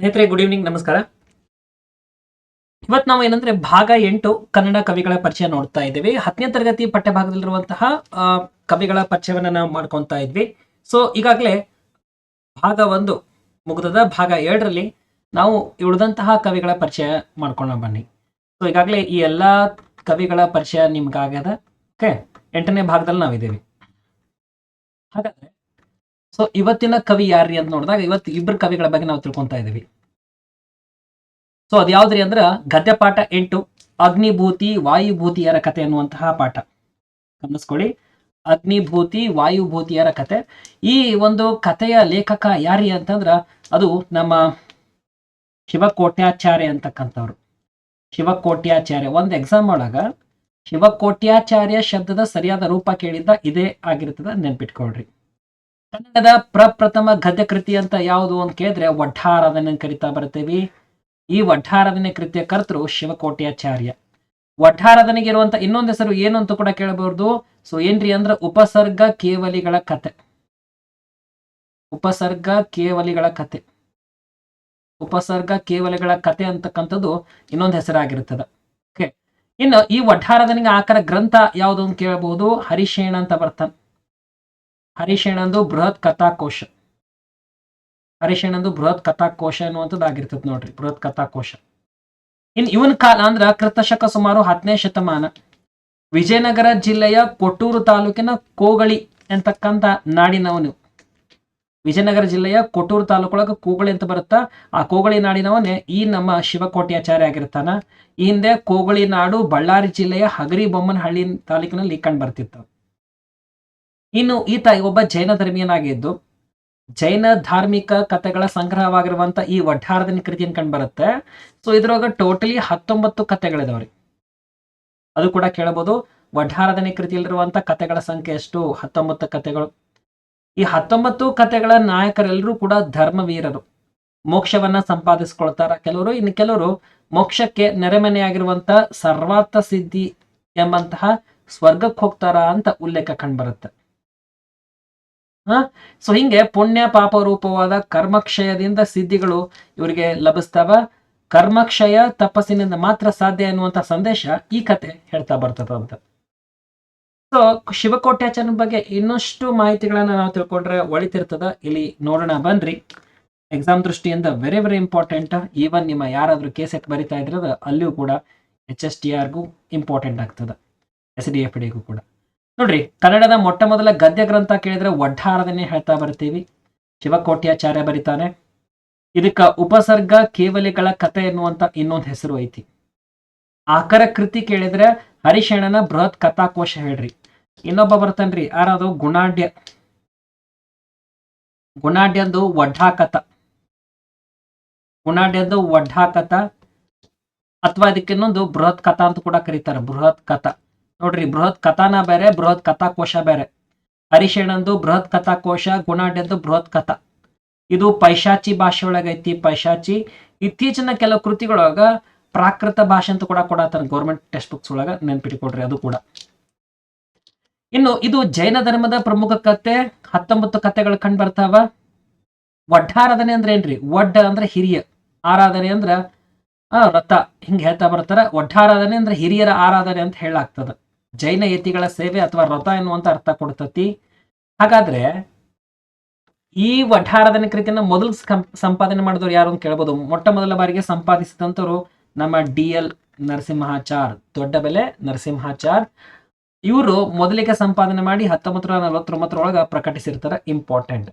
ಸ್ನೇಹಿತರೆ good evening ನಮಸ್ಕಾರ. ಇವತ್ತು ನಾವು ಏನಂದ್ರೆ ಭಾಗ ಎಂಟು ಕನ್ನಡ ಕವಿಗಳ ಪರಿಚಯ ನೋಡ್ತಾ ಇದ್ದೀವಿ. ಹತ್ತನೇ ತರಗತಿ ಪಠ್ಯಭಾಗದಲ್ಲಿರುವಂತಹ ಭಾಗದಲ್ಲಿರುವಂತಹ ಕವಿಗಳ ಪರಿಚಯವನ್ನ ನಾವು ಮಾಡ್ಕೊತಾ ಇದ್ವಿ. ಸೊ ಈಗಾಗಲೇ ಭಾಗ ಒಂದು ಮುಗಿದದ ಭಾಗ ಎರಡರಲ್ಲಿ ನಾವು ಉಳಿದಂತಹ ಕವಿಗಳ ಪರಿಚಯ ಮಾಡ್ಕೊಂಡು ಬನ್ನಿ. ಸೊ ಈಗಾಗಲೇ ಈ ಎಲ್ಲಾ ಕವಿಗಳ ಪರಿಚಯ ನಿಮ್ಗಾಗ್ಯದ. ಓಕೆ ಎಂಟನೇ ಭಾಗದಲ್ಲಿ ನಾವಿದ್ದೀವಿ. ಹಾಗಾದ್ರೆ ಸೊ ಇವತ್ತಿನ ಕವಿ ಯಾರ್ರಿ ಅಂತ ನೋಡಿದಾಗ ಇವತ್ತು ಇಬ್ಬರು ಕವಿಗಳ ಬಗ್ಗೆ ನಾವು ತಿಳ್ಕೊಂತಾ ಇದೀವಿ ಸೊ ಅದ್ಯಾವ್ದ್ರಿ ಅಂದ್ರ ಗದ್ಯ ಪಾಠ ಎಂಟು, ಅಗ್ನಿಭೂತಿ, ವಾಯುಭೂತಿಯರ ಕತೆ ಅನ್ನುವಂತಹ ಪಾಠ. ಗಮನಿಸ್ಕೊಳ್ಳಿ. ಅಗ್ನಿಭೂತಿ, ವಾಯುಭೂತಿಯರ ಕತೆ. ಈ ಒಂದು ಕಥೆಯ ಲೇಖಕ ಯಾರಿ ಅಂತಂದ್ರ ಅದು ನಮ್ಮ ಶಿವಕೋಟ್ಯಾಚಾರ್ಯ ಅಂತಕ್ಕಂಥವ್ರು. ಶಿವಕೋಟ್ಯಾಚಾರ್ಯ, ಒಂದು ಎಕ್ಸಾಮ್ ಒಳಗ ಶಿವಕೋಟ್ಯಾಚಾರ್ಯ ಶಬ್ದದ ಸರಿಯಾದ ರೂಪ ಕೇಳಿದ್ದ ಇದೇ ಆಗಿರ್ತದ ನೆನ್ಪಿಟ್ಕೊಳ್ರಿ. ಕನ್ನಡದ ಪ್ರಪ್ರಥಮ ಗದ್ಯ ಕೃತಿ ಅಂತ ಯಾವುದು ಅಂತ ಕೇಳಿದ್ರೆ ವಠಾರದನ ಕರಿತಾ ಬರ್ತೀವಿ. ಈ ವಡ್ಡಾರಾಧನೆ ಕೃತಿಯ ಕರ್ತರು ಶಿವಕೋಟ್ಯಾಚಾರ್ಯ. ವಡ್ಡಾರಾಧನೆಗೆ ಇರುವಂತ ಇನ್ನೊಂದು ಹೆಸರು ಏನು ಅಂತ ಕೂಡ ಕೇಳಬಹುದು ಸೊ ಏನ್ರಿ ಅಂದ್ರೆ ಉಪಸರ್ಗ ಕೇವಲಿಗಳ ಕತೆ. ಉಪಸರ್ಗ ಕೇವಲಿಗಳ ಕತೆ. ಉಪಸರ್ಗ ಕೇವಲಿಗಳ ಕತೆ ಅಂತಕ್ಕಂಥದ್ದು ಇನ್ನೊಂದು ಹೆಸರಾಗಿರುತ್ತದೆ ಓಕೆ ಇನ್ನು ಈ ವಠಾರದನಿಗೆ ಆಕರ ಗ್ರಂಥ ಯಾವುದು ಅಂತ ಕೇಳಬಹುದು ಹರಿಶೇಣ ಅಂತ ಬರ್ತಾನೆ. ಹರಿಶೇಣಂದು ಬೃಹತ್ ಕಥಾಕೋಶ. ಹರಿಶೇಣಂದು ಬೃಹತ್ ಕಥಾಕೋಶ ಅನ್ನುವಂಥದ್ದು ಆಗಿರ್ತದೆ ನೋಡ್ರಿ, ಬೃಹತ್ ಕಥಾಕೋಶ. ಇನ್ ಇವನ್ ಕಾಲ ಅಂದ್ರ ಕೃತಶಕ ಸುಮಾರು ಹತ್ತನೇ ಶತಮಾನ. ವಿಜಯನಗರ ಜಿಲ್ಲೆಯ ಕೊಟ್ಟೂರು ತಾಲೂಕಿನ ಕೋಗಳಿ ಅಂತಕ್ಕಂಥ ನಾಡಿನವನು. ವಿಜಯನಗರ ಜಿಲ್ಲೆಯ ಕೊಟ್ಟೂರು ತಾಲೂಕೊಳಗ ಕೋಗಳಿ ಅಂತ ಬರುತ್ತಾ, ಆ ಕೋಗಳಿ ನಾಡಿನವನೇ ಈ ನಮ್ಮ ಶಿವಕೋಟ್ಯಾಚಾರ್ಯ ಆಗಿರ್ತಾನ. ಈ ಹಿಂದೆ ಕೋಗಳಿ ನಾಡು ಬಳ್ಳಾರಿ ಜಿಲ್ಲೆಯ ಹಗರಿ ಬೊಮ್ಮನಹಳ್ಳಿ ತಾಲೂಕಿನಲ್ಲಿ ಕಂಡು ಬರ್ತಿತ್ತು. ಇನ್ನು ಈತ ಒಬ್ಬ ಜೈನ ಧರ್ಮೀಯನಾಗಿದ್ದು, ಜೈನ ಧಾರ್ಮಿಕ ಕಥೆಗಳ ಸಂಗ್ರಹವಾಗಿರುವಂತ ಈ ವಡ್ಡಾರದನಿ ಕೃತಿಯನ್ನು ಕಂಡು ಬರುತ್ತೆ ಸೊ ಇದ್ರೊಳಗ ಟೋಟಲಿ ಹತ್ತೊಂಬತ್ತು ಕಥೆಗಳಿದಾವ್ರಿ. ಅದು ಕೂಡ ಕೇಳಬಹುದು ವಡ್ಡಾರದನಿ ಕೃತಿಯಲ್ಲಿರುವಂತ ಕಥೆಗಳ ಸಂಖ್ಯೆ ಎಷ್ಟು? ಹತ್ತೊಂಬತ್ತು ಕಥೆಗಳು. ಈ ಹತ್ತೊಂಬತ್ತು ಕಥೆಗಳ ನಾಯಕರೆಲ್ಲರೂ ಕೂಡ ಧರ್ಮವೀರರು. ಮೋಕ್ಷವನ್ನ ಸಂಪಾದಿಸ್ಕೊಳ್ತಾರ. ಕೆಲವರು, ಇನ್ನು ಕೆಲವರು ಮೋಕ್ಷಕ್ಕೆ ನೆರೆಮನೆಯಾಗಿರುವಂತ ಸರ್ವಾರ್ಥ ಸಿದ್ಧಿ ಎಂಬಂತಹ ಸ್ವರ್ಗಕ್ಕೆ ಹೋಗ್ತಾರ ಅಂತ ಉಲ್ಲೇಖ ಕಂಡುಬರುತ್ತೆ. ಸೊ ಹಿಂಗೆ ಪುಣ್ಯ ಪಾಪ ರೂಪವಾದ ಕರ್ಮಕ್ಷಯದಿಂದ ಸಿದ್ಧಿಗಳು ಇವರಿಗೆ ಲಭಿಸ್ತಾವ. ಕರ್ಮಕ್ಷಯ ತಪಸ್ಸಿನಿಂದ ಮಾತ್ರ ಸಾಧ್ಯ ಎನ್ನುವಂತ ಸಂದೇಶ ಈ ಕತೆ ಹೇಳ್ತಾ ಬರ್ತದ ಅಂತ ಸೊ ಶಿವಕೋಟ್ಯಾಚಾರ್ಯನ ಬಗ್ಗೆ ಇನ್ನಷ್ಟು ಮಾಹಿತಿಗಳನ್ನ ನಾವು ತಿಳ್ಕೊಂಡ್ರೆ ಒಳಿತಿರ್ತದ. ಇಲ್ಲಿ ನೋಡೋಣ, ಬನ್ರಿ. ಎಕ್ಸಾಮ್ ದೃಷ್ಟಿಯಿಂದ ವೆರಿ ವೆರಿ ಇಂಪಾರ್ಟೆಂಟ್ ಈವನ್ ನಿಮ್ಮ ಯಾರಾದ್ರೂ ಕೇಸ್ ಎಕ್ ಬರಿತಾ ಇದ್ರದ ಅಲ್ಲಿಯೂ ಕೂಡ ಎಚ್ ಎಸ್ ಟಿ ಆರ್ಗೂ ಇಂಪಾರ್ಟೆಂಟ್ ಆಗ್ತದೆ. ಎಸ್ ಡಿ ಎಫ್ ಡಿಗೂ ಕೂಡ. ನೋಡ್ರಿ, ಕನ್ನಡದ ಮೊಟ್ಟ ಮೊದಲ ಗದ್ಯ ಗ್ರಂಥ ಕೇಳಿದ್ರೆ ಒಡ್ಡಾರದನ್ನೇ ಹೇಳ್ತಾ ಬರ್ತೀವಿ ಶಿವಕೋಟ್ಯಾಚಾರ್ಯ ಬರೀತಾನೆ, ಇದಕ್ಕ ಉಪಸರ್ಗ ಕೇವಲಿಗಳ ಕಥೆ ಎನ್ನುವಂತ ಇನ್ನೊಂದು ಹೆಸರು ಐತಿ. ಆಕರ ಕೃತಿ ಕೇಳಿದ್ರೆ ಹರಿಶೇಣನ ಬೃಹತ್ ಕಥಾಕೋಶ ಹೇಳ್ರಿ. ಇನ್ನೊಬ್ಬ ಬರ್ತಾನ್ರಿ, ಯಾರದು? ಗುಣಾಢ್ಯ. ಗುಣಾಢ್ಯಂದು ವಡ್ಡಾಕಥ ಗುಣಾಢ್ಯಂದು ವಡ್ಡಾಕಥ ಅಥವಾ ಅದಕ್ಕೆ ಇನ್ನೊಂದು ಬೃಹತ್ ಕಥಾ ಅಂತ ಕೂಡ ಕರೀತಾರೆ, ಬೃಹತ್ ಕಥಾ. ನೋಡ್ರಿ ಬೃಹತ್ ಕಥಾನ ಬೇರೆ, ಬೃಹತ್ ಕಥಾಕೋಶ ಬೇರೆ. ಹರಿಶೇಣಂದು ಬೃಹತ್ ಕಥಾಕೋಶ, ಗುಣಾಡ್ಯಂದು ಬೃಹತ್ ಕಥಾ. ಇದು ಪೈಶಾಚಿ ಭಾಷೆ ಒಳಗೈತಿ ಪೈಶಾಚಿ. ಇತ್ತೀಚಿನ ಕೆಲವು ಕೃತಿಗಳೊಳಗ ಪ್ರಾಕೃತ ಭಾಷೆ ಅಂತ ಕೂಡ ಕೊಡತ್ತಾರ ಗೌರ್ಮೆಂಟ್ ಟೆಕ್ಸ್ಟ್ ಬುಕ್ಸ್ ಒಳಗ ನೆನ್ಪಿಟ್ಕೊಡ್ರಿ ಅದು ಕೂಡ. ಇನ್ನು ಇದು ಜೈನ ಧರ್ಮದ ಪ್ರಮುಖ ಕತೆ, ಹತ್ತೊಂಬತ್ತು ಕತೆಗಳು ಕಂಡು ಬರ್ತಾವ. ವಡ್ಡಾರಾಧನೆ ಅಂದ್ರೆ ಏನ್ರಿ? ವಡ್ಡ ಅಂದ್ರೆ ಹಿರಿಯ. ಆರಾಧನೆ ಅಂದ್ರ ರಥ. ಹಿಂಗ್ ಹೇಳ್ತಾ ಬರ್ತಾರ. ವಡ್ಡಾರಾಧನೆ ಅಂದ್ರೆ ಹಿರಿಯರ ಆರಾಧನೆ ಅಂತ ಹೇಳಾಗ್ತದ. ಜೈನ ಯತಿಗಳ ಸೇವೆ ಅಥವಾ ರಥ ಎನ್ನುವಂತ ಅರ್ಥ ಕೊಡ್ತತಿ. ಹಾಗಾದ್ರೆ ಈ ವಠಾರಾಧನೆ ಕೃತಿಯನ್ನು ಮೊದಲು ಸಂಪಾದನೆ ಮಾಡಿದವರು ಯಾರು ಅಂತ ಕೇಳ್ಬೋದು. ಮೊಟ್ಟ ಮೊದಲ ಬಾರಿಗೆ ಸಂಪಾದಿಸಿದಂಥವ್ರು ನಮ್ಮ ಡಿ ಎಲ್ ನರಸಿಂಹಾಚಾರ್ ದೊಡ್ಡ ಬೆಲೆ ನರಸಿಂಹಾಚಾರ್. ಇವರು ಮೊದಲಿಗೆ ಸಂಪಾದನೆ ಮಾಡಿ ಹತ್ತೊಂಬತ್ತರ ನೂರ ನಲವತ್ತೊಂಬತ್ತರೊಳಗ ಪ್ರಕಟಿಸಿರ್ತಾರ ಇಂಪಾರ್ಟೆಂಟ್.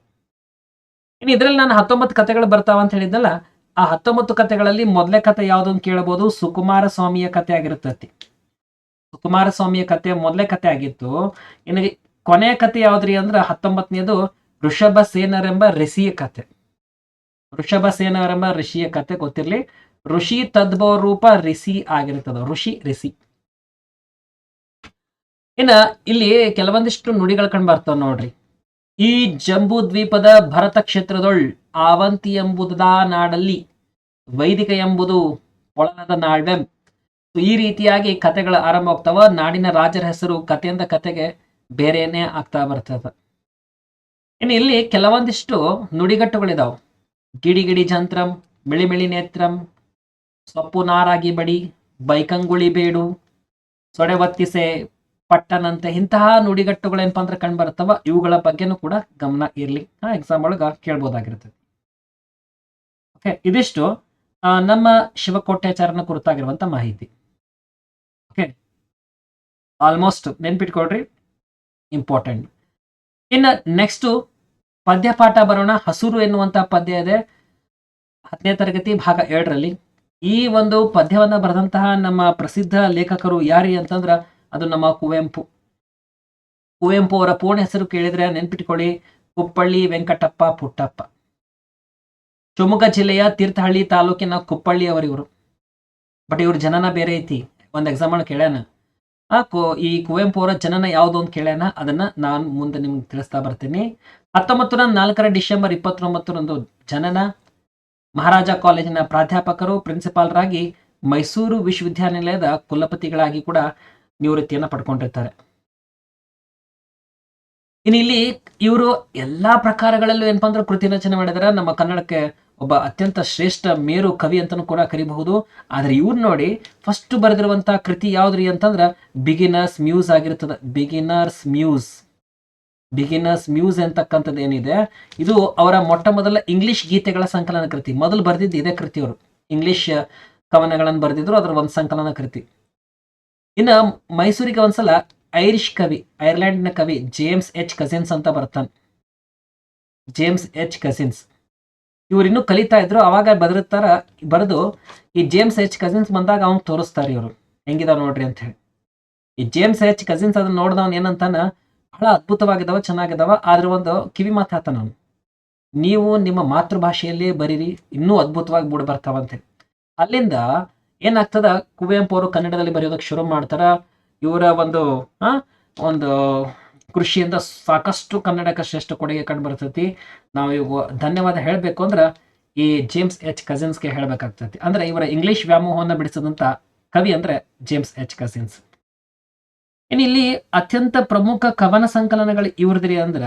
ಇನ್ನು ಇದರಲ್ಲಿ ನಾನು ಹತ್ತೊಂಬತ್ತು ಕಥೆಗಳು ಬರ್ತಾವ ಅಂತ ಹೇಳಿದ್ನಲ್ಲ, ಆ ಹತ್ತೊಂಬತ್ತು ಕಥೆಗಳಲ್ಲಿ ಮೊದಲೇ ಕಥೆ ಯಾವುದು ಅಂತ ಕೇಳಬಹುದು ಸುಕುಮಾರ ಸ್ವಾಮಿಯ ಕಥೆ ಆಗಿರ್ತತಿ. ಸುಕುಮಾರ ಕಥೆ ಮೊದಲೇ ಕತೆ ಆಗಿತ್ತು. ಇನ್ನು ಕೊನೆಯ ಕತೆ ಯಾವ್ದ್ರಿ ಅಂದ್ರೆ ಹತ್ತೊಂಬತ್ತನೇದು ಋಷಭ ಸೇನರೆಂಬ ಋಷಿಯ ಕತೆ. ಋಷಭ ಸೇನರೆಂಬ ಋಷಿಯ ಕತೆ ಗೊತ್ತಿರ್ಲಿ. ಋಷಿ ತದ್ಭವ ರೂಪ ಋಷಿ ಆಗಿರ್ತದ. ಋಷಿ ಋಷಿ ಇನ್ನ ಇಲ್ಲಿ ಕೆಲವೊಂದಿಷ್ಟು ನುಡಿಗಳು ಕಂಡು ಬರ್ತಾವ ನೋಡ್ರಿ. ಈ ಜಂಬೂ ದ್ವೀಪದ ಭರತ ಕ್ಷೇತ್ರದೊಳ್ ಆವಂತಿ ಎಂಬುದ ನಾಡಲ್ಲಿ, ವೈದಿಕ ಎಂಬುದು ಒಳನದ ನಾಳ್ವೆಂ ಈ ರೀತಿಯಾಗಿ ಕತೆಗಳ ಆರಂಭ ಆಗ್ತಾವ. ನಾಡಿನ ರಾಜರ ಹೆಸರು ಕಥೆಯಿಂದ ಕತೆಗೆ ಬೇರೆನೇ ಆಗ್ತಾ ಬರ್ತದ. ಇನ್ನು ಇಲ್ಲಿ ಕೆಲವೊಂದಿಷ್ಟು ನುಡಿಗಟ್ಟುಗಳಿದಾವೆ. ಗಿಡಿ ಗಿಡಿ ಜಂತ್ರಂ ಮಿಳಿ ಮಿಳಿ ನೇತ್ರಂ, ಸೊಪ್ಪು ನಾರಾಗಿ ಬಡಿ, ಬೈಕಂಗುಳಿ ಬೇಡು, ಸೊಡೆ ಒತ್ತಿಸೆ ಪಟ್ಟನಂತೆ ಇಂತಹ ನುಡಿಗಟ್ಟುಗಳು ಏನಪ್ಪಾ ಅಂದ್ರೆ ಕಂಡು ಬರ್ತವ ಇವುಗಳ ಬಗ್ಗೆನೂ ಕೂಡ ಗಮನ ಇರಲಿ. ಎಕ್ಸಾಮ್ ಒಳಗ ಕೇಳ್ಬೋದಾಗಿರ್ತದೆ ಓಕೆ ಇದಿಷ್ಟು ನಮ್ಮ ಶಿವಕೋಟ್ಯಾಚಾರನ ಕುರಿತಾಗಿರುವಂತ ಮಾಹಿತಿ. ಆಲ್ಮೋಸ್ಟ್ ನೆನ್ಪಿಟ್ಕೊಳ್ರಿ ಇಂಪಾರ್ಟೆಂಟ್ ಇನ್ನು ನೆಕ್ಸ್ಟು ಪದ್ಯಪಾಠ ಬರೋಣ. ಹಸುರು ಎನ್ನುವಂತ ಪದ್ಯ ಇದೆ. ಹತ್ತನೇ ತರಗತಿ ಭಾಗ ಎರಡರಲ್ಲಿ. ಈ ಒಂದು ಪದ್ಯವನ್ನ ಬರೆದಂತಹ ನಮ್ಮ ಪ್ರಸಿದ್ಧ ಲೇಖಕರು ಯಾರಿ ಅಂತಂದ್ರ, ಅದು ನಮ್ಮ ಕುವೆಂಪು. ಕುವೆಂಪು ಅವರ ಪೂರ್ಣ ಹೆಸರು ಕೇಳಿದ್ರೆ ನೆನ್ಪಿಟ್ಕೊಳ್ಳಿ. ಕುಪ್ಪಳ್ಳಿ ವೆಂಕಟಪ್ಪ ಪುಟ್ಟಪ್ಪ. ಶಿವಮೊಗ್ಗ ಜಿಲ್ಲೆಯ ತೀರ್ಥಹಳ್ಳಿ ತಾಲೂಕಿನ ಕುಪ್ಪಳ್ಳಿ ಅವರಿವರು ಬಟ್ ಇವ್ರ ಜನನ ಬೇರೆ ಐತಿ. ಒಂದು ಎಕ್ಸಾಂಪಲ್ ಕೇಳ್ಯಾನ. ಆ ಕೋ, ಈ ಕುವೆಂಪು ಅವರ ಜನನ ಯಾವುದು ಅಂತ ಕೇಳ್ಯಾನ ಅದನ್ನ ನಾನು ಮುಂದೆ ನಿಮ್ಗೆ ತಿಳಿಸ್ತಾ ಬರ್ತೀನಿ. ಹತ್ತೊಂಬತ್ತು ನೂರ ನಾಲ್ಕರ ಡಿಸೆಂಬರ್ ಇಪ್ಪತ್ತೊಂಬತ್ತರಂದು ಜನನ. ಮಹಾರಾಜ ಕಾಲೇಜಿನ ಪ್ರಾಧ್ಯಾಪಕರು, ಪ್ರಿನ್ಸಿಪಾಲ್ರಾಗಿ ಮೈಸೂರು ವಿಶ್ವವಿದ್ಯಾನಿಲಯದ ಕುಲಪತಿಗಳಾಗಿ ಕೂಡ ನಿವೃತ್ತಿಯನ್ನು ಪಡ್ಕೊಂಡಿರ್ತಾರೆ. ಇನ್ನು ಇಲ್ಲಿ ಇವರು ಎಲ್ಲಾ ಪ್ರಕಾರಗಳಲ್ಲೂ ಏನಪ್ಪಾ ಅಂದ್ರೆ ಕೃತಿ ರಚನೆ ಮಾಡಿದಾರೆ. ನಮ್ಮ ಕನ್ನಡಕ್ಕೆ ಒಬ್ಬ ಅತ್ಯಂತ ಶ್ರೇಷ್ಠ ಮೇರು ಕವಿ ಅಂತಲೂ ಕೂಡ ಕರಿಬಹುದು. ಆದರೆ ಇವ್ರು ನೋಡಿ ಫಸ್ಟ್ ಬರೆದಿರುವಂತಹ ಕೃತಿ ಯಾವ್ದ್ರಿ ಅಂತಂದ್ರೆ ಬಿಗಿನರ್ಸ್ ಮ್ಯೂಸ್ ಆಗಿರ್ತದ. ಬಿಗಿನರ್ಸ್ ಮ್ಯೂಸ್ ಬಿಗಿನರ್ಸ್ ಮ್ಯೂಸ್ ಅಂತಕ್ಕಂಥದ್ದು ಏನಿದೆ? ಇದು ಅವರ ಮೊಟ್ಟ ಮೊದಲ ಇಂಗ್ಲಿಷ್ ಗೀತೆಗಳ ಸಂಕಲನ ಕೃತಿ. ಮೊದಲು ಬರೆದಿದ್ದು ಇದೇ ಕೃತಿ ಅವರು. ಇಂಗ್ಲಿಷ್ ಕವನಗಳನ್ನು ಬರೆದಿದ್ರು ಅದರ ಒಂದು ಸಂಕಲನ ಕೃತಿ. ಇನ್ನು ಮೈಸೂರಿಗೆ ಒಂದ್ಸಲ ಐರಿಷ್ ಕವಿ ಐರ್ಲೆಂಡ್ನ ಕವಿ ಜೇಮ್ಸ್ ಎಚ್ ಕಸಿನ್ಸ್ ಅಂತ ಬರ್ತಾನೆ. ಜೇಮ್ಸ್ ಎಚ್ ಕಸಿನ್ಸ್ ಇವ್ರು ಇನ್ನೂ ಕಲಿತಾ ಇದ್ರು, ಅವಾಗ ಬದರ್ತಾರ ಬರೆದು ಈ ಜೇಮ್ಸ್ ಎಚ್ ಕಸಿನ್ಸ್ ಬಂದಾಗ ಅವ್ನು ತೋರಿಸ್ತಾರೆ ಇವರು. ಹೆಂಗಿದಾವ್ ನೋಡ್ರಿ ಅಂತ ಹೇಳಿ. ಈ ಜೇಮ್ಸ್ ಎಚ್ ಕಸಿನ್ಸ್ ಅದನ್ನ ನೋಡ್ದವನ್ ಏನಂತಾನ, ಬಹಳ ಅದ್ಭುತವಾಗಿದಾವ, ಚೆನ್ನಾಗಿದಾವ, ಆದ್ರೆ ಒಂದು ಕಿವಿ ಮಾತು ಹೇಳ್ತಾನ ಅವನು ನೀವು ನಿಮ್ಮ ಮಾತೃಭಾಷೆಯಲ್ಲೇ ಬರೀರಿ, ಇನ್ನೂ ಅದ್ಭುತವಾಗಿ ಮೂಡ್ ಬರ್ತಾವ ಅಂತ ಹೇಳಿ. ಅಲ್ಲಿಂದ ಏನಾಗ್ತದ, ಕುವೆಂಪು ಅವರು ಕನ್ನಡದಲ್ಲಿ ಬರೆಯೋದಕ್ಕೆ ಶುರು ಮಾಡ್ತಾರ, ಇವರ ಒಂದು, ಆ, ಒಂದು ಕೃಷಿಯಿಂದ ಸಾಕಷ್ಟು ಕನ್ನಡಕ ಶ್ರೇಷ್ಠ ಕೊಡುಗೆ ಕಂಡು ಬರ್ತೈತಿ. ನಾವು ಇವು ಧನ್ಯವಾದ ಹೇಳಬೇಕು ಅಂದ್ರೆ ಈ ಜೇಮ್ಸ್ ಎಚ್ ಕಸಿನ್ಸ್ಗೆ ಹೇಳಬೇಕಾಗ್ತೈತಿ. ಅಂದ್ರೆ ಇವರ ಇಂಗ್ಲಿಷ್ ವ್ಯಾಮೋಹವನ್ನು ಬಿಡಿಸಿದಂತ ಕವಿ ಅಂದ್ರೆ ಜೇಮ್ಸ್ ಎಚ್ ಕಸಿನ್ಸ್ ಇನ್ನು ಇಲ್ಲಿ ಅತ್ಯಂತ ಪ್ರಮುಖ ಕವನ ಸಂಕಲನಗಳು ಇವ್ರದ್ರಿ ಅಂದ್ರ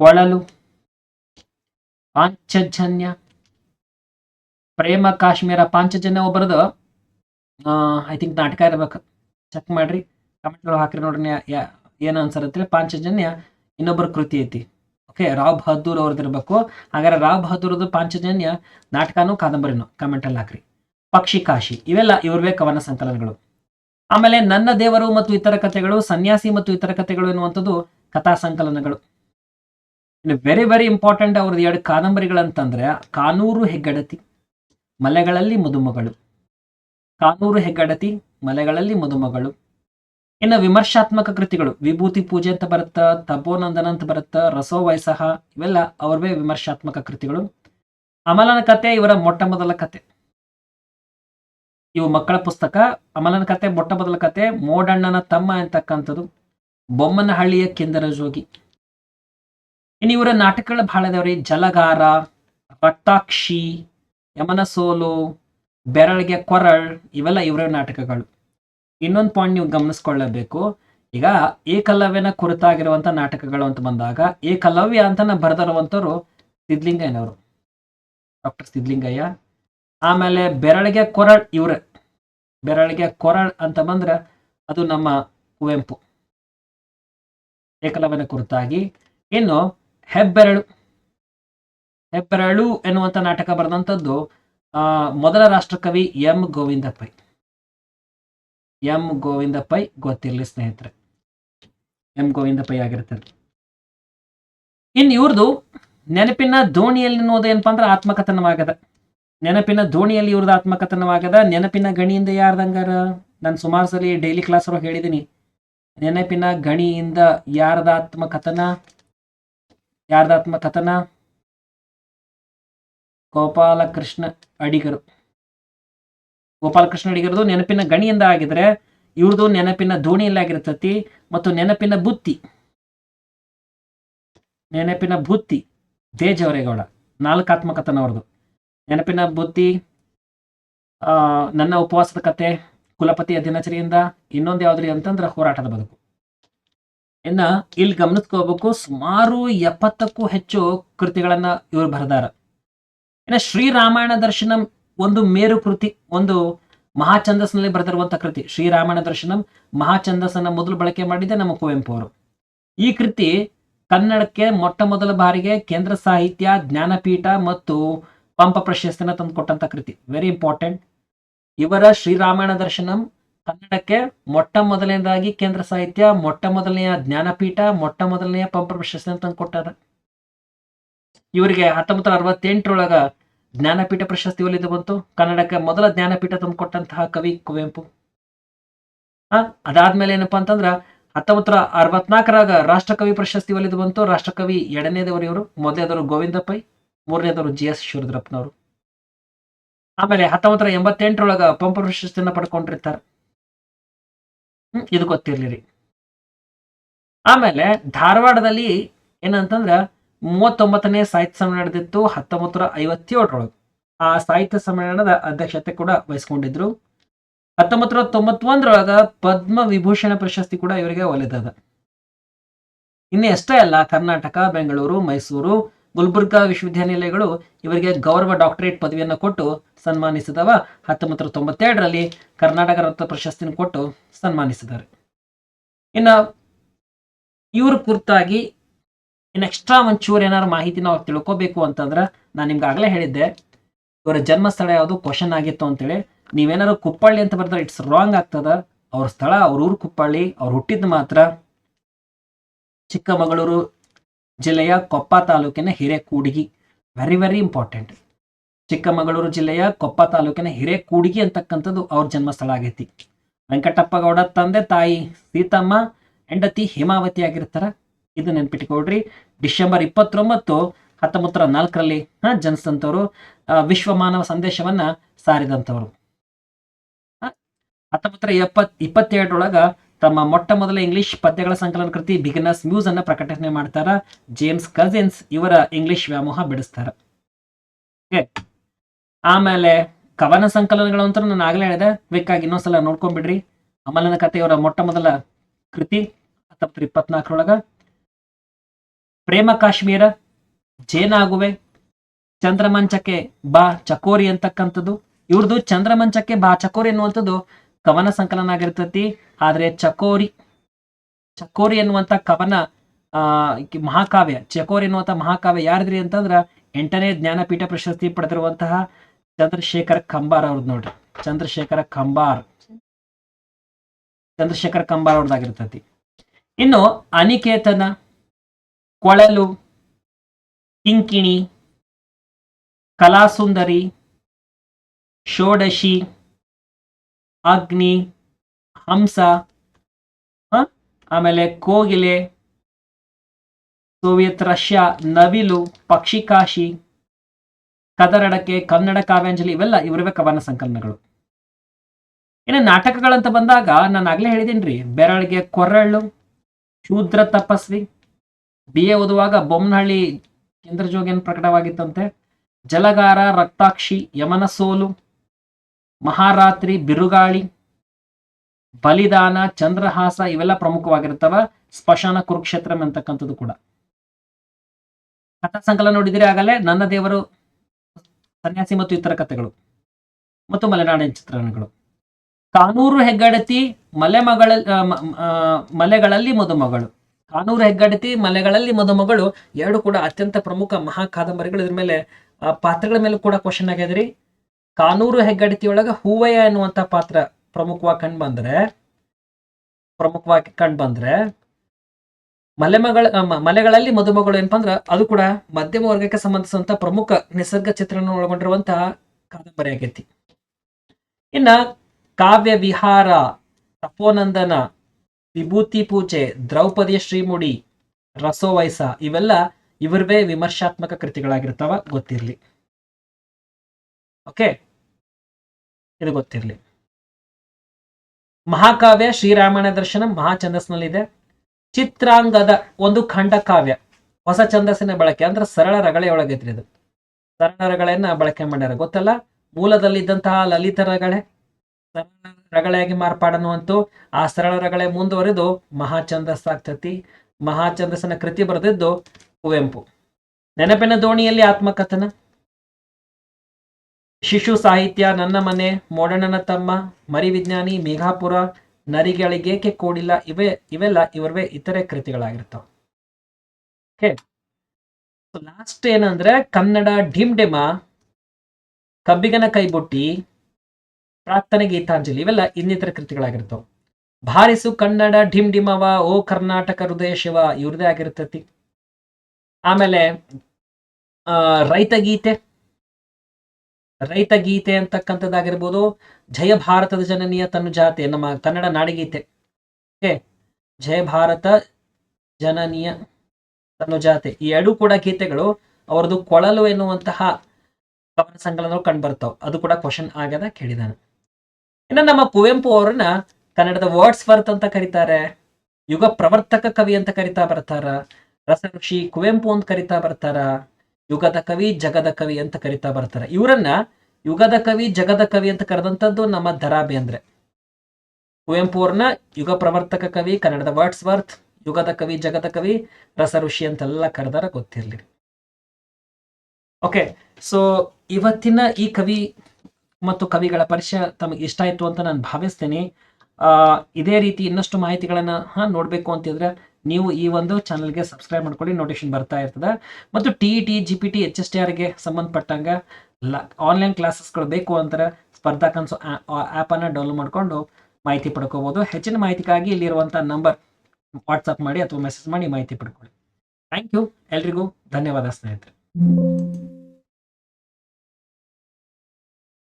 ಕೊಳಲು, ಪಾಂಚಜನ್ಯ, ಪ್ರೇಮ ಕಾಶ್ಮೀರ, ಪಾಂಚಜನ್ಯ ಒಬ್ಬರದು ಐ ಥಿಂಕ್ ನಾಟಕ ಇರ್ಬೇಕು. ಚೆಕ್ ಮಾಡ್ರಿ. ಕಮೆಂಟ್ಗಳು ಹಾಕ್ರಿ ನೋಡ್ರಿ ಯಾ- ಆನ್ಸರ್ ಏನು ಅನ್ಸರತ್ರಿ ಪಾಂಚಜನ್ಯ ಇನ್ನೊಬ್ಬರ ಕೃತಿ ಐತಿ. ಓಕೆ ರಾವ್ ಬಹದ್ದೂರ್ ಅವ್ರದ್ದಿರ್ಬೇಕು ಹಾಗಾದ್ರೆ ರಾವ್ ಬಹದ್ದೂರ್ದು ಪಾಂಚಜನ್ಯ ನಾಟಕನೂ ಕಾದಂಬರಿನೂ ಕಮೆಂಟ್ ಅಲ್ಲಿ ಹಾಕ್ರಿ. ಪಕ್ಷಿ ಕಾಶಿ, ಇವೆಲ್ಲ ಇವ್ರವೇ ಕವನ ಸಂಕಲನಗಳು. ಆಮೇಲೆ ನನ್ನ ದೇವರು ಮತ್ತು ಇತರ ಕಥೆಗಳು, ಸನ್ಯಾಸಿ ಮತ್ತು ಇತರ ಕಥೆಗಳು ಎನ್ನುವಂಥದ್ದು ಕಥಾ ಸಂಕಲನಗಳು. ವೆರಿ ವೆರಿ ಇಂಪಾರ್ಟೆಂಟ್ ಅವ್ರದ್ದು ಎರಡು ಕಾದಂಬರಿಗಳಂತಂದ್ರೆ ಕಾನೂರು ಹೆಗ್ಗಡತಿ, ಮಲೆಗಳಲ್ಲಿ ಮದುಮಗಳು. ಕಾನೂರು ಹೆಗ್ಗಡತಿ, ಮಲೆಗಳಲ್ಲಿ ಮದುಮಗಳು. ಇನ್ನು ವಿಮರ್ಶಾತ್ಮಕ ಕೃತಿಗಳು, ವಿಭೂತಿ ಪೂಜೆ ಅಂತ ಬರುತ್ತ, ತಪೋನಂದನ ಅಂತ ಬರುತ್ತ, ರಸೋ ವೈಸಹ, ಇವೆಲ್ಲ ಅವರವೇ ವಿಮರ್ಶಾತ್ಮಕ ಕೃತಿಗಳು. ಅಮಲನ ಕತೆ ಇವರ ಮೊಟ್ಟ ಮೊದಲ ಕತೆ. ಇವು ಮಕ್ಕಳ ಪುಸ್ತಕ. ಅಮಲನ ಕತೆ ಮೊಟ್ಟ ಮೊದಲ ಕತೆ, ಮೋಡಣ್ಣನ ತಮ್ಮ ಅಂತಕ್ಕಂಥದ್ದು, ಬೊಮ್ಮನಹಳ್ಳಿಯ ಕಿಂದರ ಜೋಗಿ. ಇನ್ನು ಇವರ ನಾಟಕಗಳು ಬಹಳ ಇದಾವ್ರಿ. ಜಲಗಾರ, ರಕ್ತಾಕ್ಷಿ ಯಮನ ಸೋಲು ಬೆರಳಿಗೆ ಕೊರಳ್, ಇವೆಲ್ಲ ಇವರ ನಾಟಕಗಳು. ಇನ್ನೊಂದು ಪಾಯಿಂಟ್ ನೀವು ಗಮನಿಸ್ಕೊಳ್ಳಬೇಕು. ಈಗ ಏಕಲವ್ಯನ ಕುರಿತಾಗಿರುವಂತ ನಾಟಕಗಳು ಅಂತ ಬಂದಾಗ, ಏಕಲವ್ಯ ಅಂತ ಬರೆದಿರುವಂತವ್ರು ಸಿದ್ಲಿಂಗಯ್ಯನವರು. ಡಾಕ್ಟರ್ ಸಿದ್ಲಿಂಗಯ್ಯ. ಆಮೇಲೆ ಬೆರಳಿಗೆ ಕೊರಳ್ ಇವ್ರೆ. ಬೆರಳಿಗೆ ಕೊರಳ್ ಅಂತ ಬಂದ್ರೆ ಅದು ನಮ್ಮ ಕುವೆಂಪು. ಏಕಲವ್ಯನ ಕುರಿತಾಗಿ. ಇನ್ನು ಹೆಬ್ಬೆರಳು. ಹೆಬ್ಬೆರಳು ಎನ್ನುವಂತ ನಾಟಕ ಬರೆದಂಥದ್ದು ಮೊದಲ ರಾಷ್ಟ್ರಕವಿ ಎಂ. ಗೋವಿಂದ ಪೈ ಎಂ ಗೋವಿಂದ ಪೈ ಗೊತ್ತಿರಲಿ ಸ್ನೇಹಿತರೆ. ಎಂ ಗೋವಿಂದ ಪೈ ಆಗಿರ್ತದೆ. ಇನ್ನು ಇವ್ರದು ನೆನಪಿನ ದೋಣಿಯಲ್ಲಿ ಅನ್ನೋದು ಏನಪ್ಪಾ ಅಂದ್ರೆ ಆತ್ಮಕಥನವಾಗದ. ನೆನಪಿನ ದೋಣಿಯಲ್ಲಿ ಇವ್ರದ್ದು ಆತ್ಮಕಥನವಾಗದ. ನೆನಪಿನ ಗಣಿಯಿಂದ ಯಾರ್ದಂಗಾರ ನಾನು ಸುಮಾರು ಸಲ ಡೈಲಿ ಕ್ಲಾಸ್ ಒಳಗೆ ಹೇಳಿದ್ದೀನಿ ನೆನಪಿನ ಗಣಿಯಿಂದ ಯಾರದ ಆತ್ಮಕಥನ? ಯಾರದ ಆತ್ಮಕಥನ? ಗೋಪಾಲಕೃಷ್ಣ ಅಡಿಗರು. ಗೋಪಾಲಕೃಷ್ಣ ಅಡಿಗರದು ನೆನಪಿನ ಗಣಿಯಿಂದ ಆಗಿದ್ರೆ ಇವ್ರದ್ದು ನೆನಪಿನ ದೋಣಿಯಲ್ಲಿ ಆಗಿರ್ತತಿ ಮತ್ತು ನೆನಪಿನ ಬುತ್ತಿ. ನೆನಪಿನ ಬುತ್ತಿ ದೇಜವರೇಗೌಡ ನಾಲ್ಕಾತ್ಮಕಥನ ಅವ್ರದ್ದು ನೆನಪಿನ ಬುತ್ತಿ ನನ್ನ ಉಪವಾಸದ ಕತೆ, ಕುಲಪತಿಯ ದಿನಚರಿಯಿಂದ ಇನ್ನೊಂದು ಯಾವ್ದ್ರಿ ಅಂತಂದ್ರೆ ಹೋರಾಟದ ಬದುಕು. ಇನ್ನ ಇಲ್ಲಿ ಗಮನಿಸ್ಕೋಬೇಕು, ಸುಮಾರು ಎಪ್ಪತ್ತಕ್ಕೂ ಹೆಚ್ಚು ಕೃತಿಗಳನ್ನ ಇವ್ರು ಬರೆದಾರ. ಇನ್ನು ಶ್ರೀರಾಮಾಯಣ ದರ್ಶನಂ ಒಂದು ಮೇರು ಕೃತಿ, ಒಂದು ಮಹಾಛಂದಸ್ನಲ್ಲಿ ಬರೆದಿರುವಂತಹ ಕೃತಿ ಶ್ರೀರಾಮಾಯಣ ದರ್ಶನಂ ಮಹಾಛಂದಸ್ಸನ್ನ ಮೊದಲು ಬಳಕೆ ಮಾಡಿದ್ದೆ ನಮ್ಮ ಕುವೆಂಪು ಅವರು ಈ ಕೃತಿ ಕನ್ನಡಕ್ಕೆ ಮೊಟ್ಟ ಮೊದಲ ಬಾರಿಗೆ ಕೇಂದ್ರ ಸಾಹಿತ್ಯ, ಜ್ಞಾನಪೀಠ ಮತ್ತು ಪಂಪ ಪ್ರಶಸ್ತಿನ ತಂದುಕೊಟ್ಟಂತ ಕೃತಿ. ವೆರಿ ಇಂಪಾರ್ಟೆಂಟ್ ಇವರ ಶ್ರೀರಾಮಾಯಣ ದರ್ಶನಂ ಕನ್ನಡಕ್ಕೆ ಮೊಟ್ಟ ಮೊದಲನೇದಾಗಿ ಕೇಂದ್ರ ಸಾಹಿತ್ಯ, ಮೊಟ್ಟ ಮೊದಲನೆಯ ಜ್ಞಾನಪೀಠ, ಮೊಟ್ಟ ಮೊದಲನೆಯ ಪಂಪ ಪ್ರಶಸ್ತಿನ ತಂದುಕೊಟ್ಟಾರ. ಇವರಿಗೆ ಹತ್ತೊಂಬತ್ತು ಅರವತ್ತೆಂಟರೊಳಗ ಜ್ಞಾನಪೀಠ ಪ್ರಶಸ್ತಿ ಒಲಿದು ಬಂತು? ಕನ್ನಡಕ್ಕೆ ಮೊದಲ ಜ್ಞಾನಪೀಠ ತಂದುಕೊಟ್ಟಂತಹ ಕವಿ ಕುವೆಂಪು. ಆ, ಅದಾದ್ಮೇಲೆ ಏನಪ್ಪಾ ಅಂತಂದ್ರ ಹತ್ತೊಂಬತ್ತರ ಅರವತ್ನಾಲ್ಕರಾಗ ರಾಷ್ಟ್ರಕವಿ ಪ್ರಶಸ್ತಿ ಒಲಿದು ಬಂತು? ರಾಷ್ಟ್ರಕವಿ ಎರಡನೇದವರು ಇವರು ಮೊದಲನೇದವರು ಗೋವಿಂದ ಪೈ ಮೂರನೇದವರು ಜಿ ಎಸ್ ಶಿವರುದ್ರಪ್ಪನವರು. ಆಮೇಲೆ ಹತ್ತೊಂಬತ್ತರ ಎಂಬತ್ತೆಂಟರೊಳಗ ಪಂಪ ಪ್ರಶಸ್ತಿಯನ್ನ ಪಡ್ಕೊಂಡಿರ್ತಾರೆ. ಹ್ಮ್, ಇದು ಗೊತ್ತಿರ್ಲಿರಿ. ಆಮೇಲೆ ಧಾರವಾಡದಲ್ಲಿ ಏನಂತಂದ್ರ ಮೂವತ್ತೊಂಬತ್ತನೇ ಸಾಹಿತ್ಯ ಸಮ್ಮೇಳನ ನಡೆದಿತ್ತು ಐವತ್ತೇಳರೊಳಗೆ ಆ ಸಾಹಿತ್ಯ ಸಮ್ಮೇಳನದ ಅಧ್ಯಕ್ಷತೆ ಕೂಡ ವಹಿಸ್ಕೊಂಡಿದ್ರು. ಹತ್ತೊಂಬತ್ತು ತೊಂಬತ್ತೊಂದರೊಳಗ ಪದ್ಮ ವಿಭೂಷಣ ಪ್ರಶಸ್ತಿ ಕೂಡ ಇವರಿಗೆ ಒಲಿದದ. ಇನ್ನು ಅಷ್ಟೇ ಅಲ್ಲ, ಕರ್ನಾಟಕ, ಬೆಂಗಳೂರು, ಮೈಸೂರು, ಗುಲ್ಬರ್ಗಾ ವಿಶ್ವವಿದ್ಯಾನಿಲಯಗಳು ಇವರಿಗೆ ಗೌರವ ಡಾಕ್ಟರೇಟ್ ಪದವಿಯನ್ನು ಕೊಟ್ಟು ಸನ್ಮಾನಿಸಿದವ. ಹತ್ತೊಂಬತ್ತರ ತೊಂಬತ್ತೆರಡರಲ್ಲಿ ಕರ್ನಾಟಕ ರತ್ನ ಪ್ರಶಸ್ತಿನ ಕೊಟ್ಟು ಸನ್ಮಾನಿಸಿದ್ದಾರೆ. ಇನ್ನು ಇವ್ರ ಕುರಿತಾಗಿ ಎಕ್ಸ್ಟ್ರಾ ಒಂಚೂರು ಏನಾದ್ರು ಮಾಹಿತಿ ನಾವು ತಿಳ್ಕೊಬೇಕು ಅಂತಂದ್ರೆ ನಾನು ನಿಮ್ಗೆ ಆಗಲೇ ಹೇಳಿದ್ದೆ. ಇವರ ಜನ್ಮಸ್ಥಳ ಯಾವುದು ಕ್ವಶನ್ ಆಗಿತ್ತು ಅಂತೇಳಿ. ನೀವೇನಾದ್ರು ಕುಪ್ಪಳ್ಳಿ ಅಂತ ಬರ್ತಾರೆ ಇಟ್ಸ್ ರಾಂಗ್ ಆಗ್ತದ. ಅವ್ರ ಸ್ಥಳ, ಅವ್ರ ಊರು ಕುಪ್ಪಳ್ಳಿ, ಅವ್ರು ಹುಟ್ಟಿದ ಮಾತ್ರ ಚಿಕ್ಕಮಗಳೂರು ಜಿಲ್ಲೆಯ ಕೊಪ್ಪ ತಾಲೂಕಿನ Hirekudigi. Very very important Chikkamagaluru ಜಿಲ್ಲೆಯ ಕೊಪ್ಪ ತಾಲೂಕಿನ ಹಿರೇಕೂಡಿಗಿ ಅಂತಕ್ಕಂಥದ್ದು ಅವ್ರ ಜನ್ಮಸ್ಥಳ ಆಗೈತಿ. ವೆಂಕಟಪ್ಪ ಗೌಡ ತಂದೆ ತಾಯಿ ಸೀತಮ್ಮ ಹೆಂಡತಿ ಹೇಮಾವತಿ ಆಗಿರ್ತಾರ. ಇದು ನೆನ್ಪಿಟ್ಕೊಳ್ರಿ. ಡಿಸೆಂಬರ್ ಇಪ್ಪತ್ತೊಂಬತ್ತು, ಹತ್ತೊಂಬತ್ತರ ನಾಲ್ಕರಲ್ಲಿ ಜನಿಸಿದಂಥವ್ರು ವಿಶ್ವ ಮಾನವ ಸಂದೇಶವನ್ನ ಸಾರಿದಂಥವ್ರು. ಹತ್ತೊಂಬತ್ತರ ಎಪ್ಪತ್, ಇಪ್ಪತ್ತೇಳರೊಳಗ ತಮ್ಮ ಮೊಟ್ಟ ಮೊದಲ ಇಂಗ್ಲಿಷ್ ಪದ್ಯಗಳ ಸಂಕಲನ ಕೃತಿ ಬಿಗಿನರ್ಸ್ ಮ್ಯೂಸ್ ಅನ್ನ ಪ್ರಕಟಣೆ ಮಾಡ್ತಾರ. ಜೇಮ್ಸ್ ಕಜಿನ್ಸ್ ಇವರ ಇಂಗ್ಲಿಷ್ ವ್ಯಾಮೋಹ ಬಿಡಿಸ್ತಾರ. ಆಮೇಲೆ ಕವನ ಸಂಕಲನಗಳು ಅಂತ ನಾನು ಆಗ್ಲೇ ಹೇಳಿದೆ. ಆಗಿ ಇನ್ನೊಂದ್ಸಲ ನೋಡ್ಕೊಂಡ್ಬಿಡ್ರಿ. ಅಮಲನ ಕಥೆಯವರ ಮೊಟ್ಟ ಮೊದಲ ಕೃತಿ, ಹತ್ತೊಂಬತ್ತರ ಇಪ್ಪತ್ನಾಲ್ಕರೊಳಗ. ಪ್ರೇಮ ಕಾಶ್ಮೀರ, ಜೇನಾಗುವೆ, ಚಂದ್ರಮಂಚಕ್ಕೆ ಬಾ ಚಕೋರಿ ಅಂತಕ್ಕಂಥದ್ದು. ಇವ್ರದ್ದು ಚಂದ್ರಮಂಚಕ್ಕೆ ಬಾ ಚಕೋರಿ ಅನ್ನುವಂಥದ್ದು ಕವನ ಸಂಕಲನ ಆಗಿರ್ತತಿ. ಆದ್ರೆ ಚಕೋರಿ ಚಕೋರಿ ಎನ್ನುವಂತ ಕವನ, ಆ ಮಹಾಕಾವ್ಯ, ಚಕೋರಿ ಎನ್ನುವಂತ ಮಹಾಕಾವ್ಯ ಯಾರಿದ್ರಿ ಅಂತಂದ್ರ ಎಂಟನೇ ಜ್ಞಾನಪೀಠ ಪ್ರಶಸ್ತಿ ಪಡೆದಿರುವಂತಹ ಚಂದ್ರಶೇಖರ ಕಂಬಾರ್ ಅವ್ರದ್ದು ನೋಡ್ರಿ. ಚಂದ್ರಶೇಖರ ಕಂಬಾರ್. ಚಂದ್ರಶೇಖರ ಕಂಬಾರ್ ಅವ್ರದ್ದಾಗಿರ್ತತಿ. ಇನ್ನು ಅನಿಕೇತನ ಕೊಳಲು, ಕಿಂಕಿಣಿ, ಕಲಾಸುಂದರಿ, ಷೋಡಶಿ, ಅಗ್ನಿ, ಹಂಸ? ಆಮೇಲೆ ಕೋಗಿಲೆ, ಸೋವಿಯತ್ ರಷ್ಯಾ, ನವಿಲು, ಪಕ್ಷಿಕಾಶಿ, ಕದರಡಕೆ, ಕನ್ನಡ ಕಾವ್ಯಾಂಜಲಿ ಇವೆಲ್ಲ ಇವರವೇ ಕವನ ಸಂಕಲನಗಳು ಇನ್ನು ನಾಟಕಗಳಂತ ಬಂದಾಗ ನಾನು ಆಗ್ಲೇ ಹೇಳಿದ್ದೀನಿ ಬೆರಳಿಗೆ ಕೊರಳು, ಶೂದ್ರ ತಪಸ್ವಿ ಬಿ ಎ ಓದುವಾಗ ಬೊಮ್ಮನಹಳ್ಳಿ ಇಂದ್ರಜೋಗಿಯನ್ನು ಪ್ರಕಟವಾಗಿತ್ತಂತೆ. ಜಲಗಾರ, ರಕ್ತಾಕ್ಷಿ ಯಮನ ಸೋಲು ಮಹಾರಾತ್ರಿ, ಬಿರುಗಾಳಿ, ಬಲಿದಾನ, ಚಂದ್ರಹಾಸ ಇವೆಲ್ಲ ಪ್ರಮುಖವಾಗಿರ್ತವ ಸ್ಪಶಾನ ಕುರುಕ್ಷೇತ್ರಂ ಅಂತಕ್ಕಂಥದ್ದು ಕೂಡ. ಕಥಾ ಸಂಕಲನ ನೋಡಿದಿರಿ ಆಗಲೇ ನನ್ನ ದೇವರು ಸನ್ಯಾಸಿ ಮತ್ತು ಇತರ ಕಥೆಗಳು ಮತ್ತು ಮಲೆನಾಡಿನ ಚಿತ್ರಣಗಳು ಕಾನೂರು ಹೆಗ್ಗಡತಿ ಮಲೆಮಗಳ ಮಲೆಗಳಲ್ಲಿ ಮದುಮಗಳು. ಕಾನೂರು ಹೆಗ್ಗಡತಿ ಮಲೆಗಳಲ್ಲಿ ಮದುಮಗಳು, ಎರಡು ಕೂಡ ಅತ್ಯಂತ ಪ್ರಮುಖ ಮಹಾ ಕಾದಂಬರಿಗಳು. ಇದ್ರ ಮೇಲೆ ಪಾತ್ರಗಳ ಮೇಲೆ ಕೂಡ ಕ್ವಶನ್ ಆಗ್ಯದ್ರಿ ಕಾನೂರು ಹೆಗ್ಗಡತಿಯೊಳಗ ಹೂವಯ್ಯ ಎನ್ನುವಂತ ಪಾತ್ರ ಪ್ರಮುಖವಾಗಿ ಕಂಡು ಬಂದ್ರೆ, ಪ್ರಮುಖವಾಗಿ ಕಂಡು ಬಂದ್ರೆ, ಮಲೆಮಗಳ ಮಲೆಗಳಲ್ಲಿ ಮದುಮಗಳು ಏನಪ್ಪ ಅಂದ್ರೆ ಅದು ಕೂಡ ಮಧ್ಯಮ ವರ್ಗಕ್ಕೆ ಸಂಬಂಧಿಸಿದಂತ ಪ್ರಮುಖ ನಿಸರ್ಗ ಚಿತ್ರಣ ಒಳಗೊಂಡಿರುವಂತಹ ಕಾದಂಬರಿ ಆಗೈತಿ. ಇನ್ನ ಕಾವ್ಯ ವಿಹಾರ, ತಪೋನಂದನ ವಿಭೂತಿ ಪೂಜೆ, ದ್ರೌಪದಿಯ ಶ್ರೀಮುಡಿ, ರಸೋವೈಸ ಇವೆಲ್ಲ ಇವರವೇ ವಿಮರ್ಶಾತ್ಮಕ ಕೃತಿಗಳಾಗಿರ್ತಾವ, ಗೊತ್ತಿರ್ಲಿ. ಓಕೆ ಇದು ಗೊತ್ತಿರ್ಲಿ. ಮಹಾಕಾವ್ಯ ಶ್ರೀರಾಮಾಯಣ ದರ್ಶನ ಮಹಾ ಛಂದಸ್ನಲ್ಲಿದೆ ಚಿತ್ರಾಂಗದ ಒಂದು ಖಂಡ ಕಾವ್ಯ, ಹೊಸ ಛಂದಸ್ಸಿನ ಬಳಕೆ, ಅಂದ್ರೆ ಸರಳ ರಗಳೆ ಒಳಗೈತ್ರಿ ಇದು ಸರಳ ರಗಳೆಯನ್ನ ಬಳಕೆ ಮಾಡ್ಯಾರ, ಗೊತ್ತಲ್ಲ? ಮೂಲದಲ್ಲಿದ್ದಂತಹ ಲಲಿತ ರಗಳೆ. ರಗಳೆಯಾಗಿ ಮಾರ್ಪಾಡನ್ನುವಂತೂ ಆ ಸರಳ ರಗಳೆ ಮುಂದುವರೆದು ಮಹಾಛಂದಸ್ ಆಗ್ತತಿ ಮಹಾಛಂದಸ್ಸನ ಕೃತಿ ಬರೆದಿದ್ದು ಕುವೆಂಪು. ನೆನಪಿನ ದೋಣಿಯಲ್ಲಿ ಆತ್ಮಕಥನ. ಶಿಶು ಸಾಹಿತ್ಯ, ನನ್ನ ಮನೆ, ಮೋಡಣ್ಣನ ತಮ್ಮ, ಮರಿ ವಿಜ್ಞಾನಿ, ಮೇಘಾಪುರ ನರಿಗಳಿಗೇಕೆ ಕೂಡಿಲ್ಲ, ಇವೆ, ಇವೆಲ್ಲ ಇವರವೇ ಇತರೆ ಕೃತಿಗಳಾಗಿರ್ತಾವ. ಓಕೆ. ಲಾಸ್ಟ್ ಏನಂದ್ರೆ ಕನ್ನಡ ಡಿಮ್ ಡಿಮ, ಕಬ್ಬಿಗನ ಕೈಬುಟ್ಟಿ ಪ್ರಾರ್ಥನೆ ಗೀತಾಂಜಲಿ ಇವೆಲ್ಲ ಇನ್ನಿತರ ಕೃತಿಗಳಾಗಿರ್ತಾವ. ಭಾರಿಸು ಕನ್ನಡ ಢಿಮ್ ಡಿಮವ ಓ ಕರ್ನಾಟಕ ಹೃದಯ ಶಿವ, ಇವ್ರದೇ ಆಗಿರ್ತತಿ. ಆಮೇಲೆ ರೈತ ಗೀತೆ. ರೈತ ಗೀತೆ ಅಂತಕ್ಕಂಥದ್ದಾಗಿರ್ಬೋದು, ಜಯ ಭಾರತದ ಜನನೀಯ ತನ್ನ ಜಾತೆ, ನಮ್ಮ ಕನ್ನಡ ನಾಡಿಗೀತೆ ಓಕೆ, ಜಯ ಭಾರತ ಜನನೀಯ ತನ್ನು ಜಾತೆ. ಈ ಎರಡೂ ಕೂಡ ಗೀತೆಗಳು ಅವರದು ಕೊಳಲು ಎನ್ನುವಂತಹ ಕವನ ಸಂಕಲನಗಳು ಕಂಡು ಬರ್ತಾವ. ಅದು ಕೂಡ ಕ್ವಶನ್ ಆಗ್ಯದ, ಕೇಳಿದಾನೆ. ಇನ್ನು ನಮ್ಮ ಕುವೆಂಪು ಅವ್ರನ್ನ ಕನ್ನಡದ ವರ್ಡ್ಸ್ ವರ್ತ್ ಅಂತ ಕರೀತಾರೆ, ಯುಗ ಪ್ರವರ್ತಕ ಕವಿ ಅಂತ ಕರಿತಾ ಬರ್ತಾರ ರಸ ಋಷಿ ಕುವೆಂಪು ಅಂತ ಕರಿತಾ ಬರ್ತಾರ, ಯುಗದ ಕವಿ ಜಗದ ಕವಿ ಅಂತ ಕರಿತಾ ಬರ್ತಾರ. ಇವರನ್ನ ಯುಗದ ಕವಿ ಜಗದ ಕವಿ ಅಂತ ಕರೆದಂತದ್ದು ನಮ್ಮ ದರಾ ಬೇಂದ್ರೆ ಕುವೆಂಪು ಅವ್ರನ್ನ ಯುಗ ಪ್ರವರ್ತಕ ಕವಿ, ಕನ್ನಡದ ವರ್ಡ್ಸ್ ವರ್ತ್, ಯುಗದ ಕವಿ ಜಗದ ಕವಿ ರಸ ಋಷಿ ಅಂತೆಲ್ಲ ಕರೆದಾರ, ಗೊತ್ತಿರ್ಲಿ. ಓಕೆ ಸೊ ಇವತ್ತಿನ ಈ ಕವಿ ಮತ್ತು ಕವಿಗಳ ಪರಿಚಯ ತಮಗೆ ಇಷ್ಟ ಆಯಿತು ಅಂತ ನಾನು ಭಾವಿಸ್ತೇನೆ. ಇದೇ ರೀತಿ ಇನ್ನಷ್ಟು ಮಾಹಿತಿಗಳನ್ನು ನೋಡಬೇಕು ಅಂತಿದ್ರೆ ನೀವು ಈ ಒಂದು ಚಾನಲ್ಗೆ ಸಬ್ಸ್ಕ್ರೈಬ್ ಮಾಡ್ಕೊಳ್ಳಿ, ನೋಟಿಫಿಕೇಶನ್ ಬರ್ತಾ ಇರ್ತದೆ. ಮತ್ತು T E T, G P T, H S T ಆರ್ಗೆ ಸಂಬಂಧಪಟ್ಟಂಗ ಆನ್ಲೈನ್ ಕ್ಲಾಸಸ್ಗಳು ಬೇಕು ಅಂತಾರೆ ಸ್ಪರ್ಧಾ ಕನ್ಸು ಆ್ಯಪನ್ನು ಡೌನ್ಲೋಡ್ ಮಾಡಿಕೊಂಡು ಮಾಹಿತಿ ಪಡ್ಕೋಬೋದು. ಹೆಚ್ಚಿನ ಮಾಹಿತಿಗಾಗಿ ಇಲ್ಲಿರುವಂಥ ನಂಬರ್ ವಾಟ್ಸಪ್ ಮಾಡಿ ಅಥವಾ ಮೆಸೇಜ್ ಮಾಡಿ ಮಾಹಿತಿ ಪಡ್ಕೊಳ್ಳಿ. ಥ್ಯಾಂಕ್ ಯು ಎಲ್ರಿಗೂ ಧನ್ಯವಾದ ಸ್ನೇಹಿತರೆ.